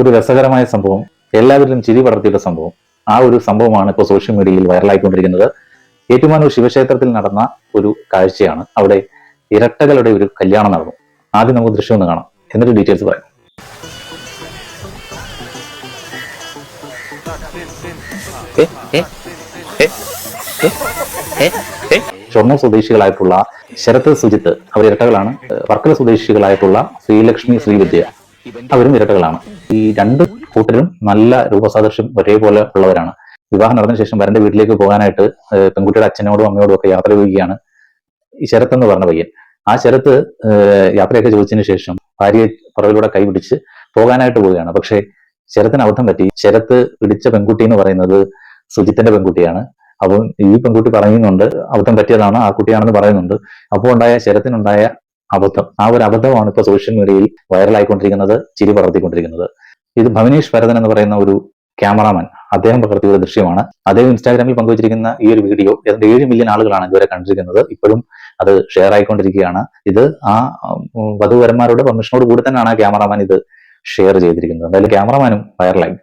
ഒരു രസകരമായ സംഭവം എല്ലാവരിലും ചിരി പടർത്തിയിട്ട സംഭവം. ആ ഒരു സംഭവമാണ് ഇപ്പോൾ സോഷ്യൽ മീഡിയയിൽ വൈറലായിക്കൊണ്ടിരിക്കുന്നത് ഏറ്റുമാനൂർ ശിവക്ഷേത്രത്തിൽ നടന്ന ഒരു കാഴ്ചയാണ്. അവിടെ ഇരട്ടകളുടെ ഒരു കല്യാണം നടന്നു. ആദ്യം നമുക്ക് ദൃശ്യം ഒന്ന് കാണാം. എന്നിട്ട് ഡീറ്റെയിൽസ് പറയാം. ഷൊർണൂർ സ്വദേശികളായിട്ടുള്ള ശരത് സുജിത്ത് അവർ ഇരട്ടകളാണ്. വർക്കല സ്വദേശികളായിട്ടുള്ള ശ്രീലക്ഷ്മി ശ്രീവിദ്യ. അവരും ഇരട്ടകളാണ് ഈ രണ്ട് കൂട്ടരും നല്ല രൂപസാദൃശ്യം ഒരേപോലെ ഉള്ളവരാണ്. വിവാഹം നടന്ന ശേഷം വരന്റെ വീട്ടിലേക്ക് പോകാനായിട്ട് പെൺകുട്ടിയുടെ അച്ഛനോടും അമ്മയോടും ഒക്കെ യാത്ര ചെയ്യുകയാണ് ശരത്ത് എന്ന് പറഞ്ഞ പയ്യൻ. ആ ശരത്ത് യാത്രയൊക്കെ ചോദിച്ചതിന് ശേഷം ഭാര്യയെ പുറകിലൂടെ കൈപിടിച്ച് പോകാനായിട്ട് പോവുകയാണ്. പക്ഷേ ശരത്തിന് അബദ്ധം പറ്റി. ശരത്ത് പിടിച്ച പെൺകുട്ടി എന്ന് പറയുന്നത് സുജിത്തിന്റെ പെൺകുട്ടിയാണ്. അപ്പം ഈ പെൺകുട്ടി പറയുന്നുണ്ട് അബദ്ധം പറ്റിയതാണ് ആ കുട്ടിയാണെന്ന് പറയുന്നുണ്ട്. അപ്പോൾ ഉണ്ടായ ശരത്തിനുണ്ടായ അബദ്ധം. ആ ഒരു അബദ്ധമാണ് ഇപ്പോൾ സോഷ്യൽ മീഡിയയിൽ വൈറലായിക്കൊണ്ടിരിക്കുന്നത് ചിരി പകർത്തിക്കൊണ്ടിരിക്കുന്നത് ഇത് ഭവനേഷ് ഭരതൻ എന്ന് പറയുന്ന ഒരു ക്യാമറാമാൻ അദ്ദേഹം പകർത്തിയ ഒരു ദൃശ്യമാണ്. അദ്ദേഹം ഇൻസ്റ്റാഗ്രാമിൽ പങ്കുവച്ചിരിക്കുന്ന ഈ ഒരു വീഡിയോ ഏതാണ്ട് ഏഴ് മില്യൺ ആളുകളാണ് ഇതുവരെ കണ്ടിരിക്കുന്നത്. ഇപ്പോഴും അത് ഷെയർ ആയിക്കൊണ്ടിരിക്കുകയാണ്. ഇത് ആ വധുവരന്മാരുടെ പെർമിഷനോട് കൂടി തന്നെയാണ് ആ ക്യാമറാമാൻ ഇത് ഷെയർ ചെയ്തിരിക്കുന്നത്. എന്തായാലും ക്യാമറാമാനും വൈറലായി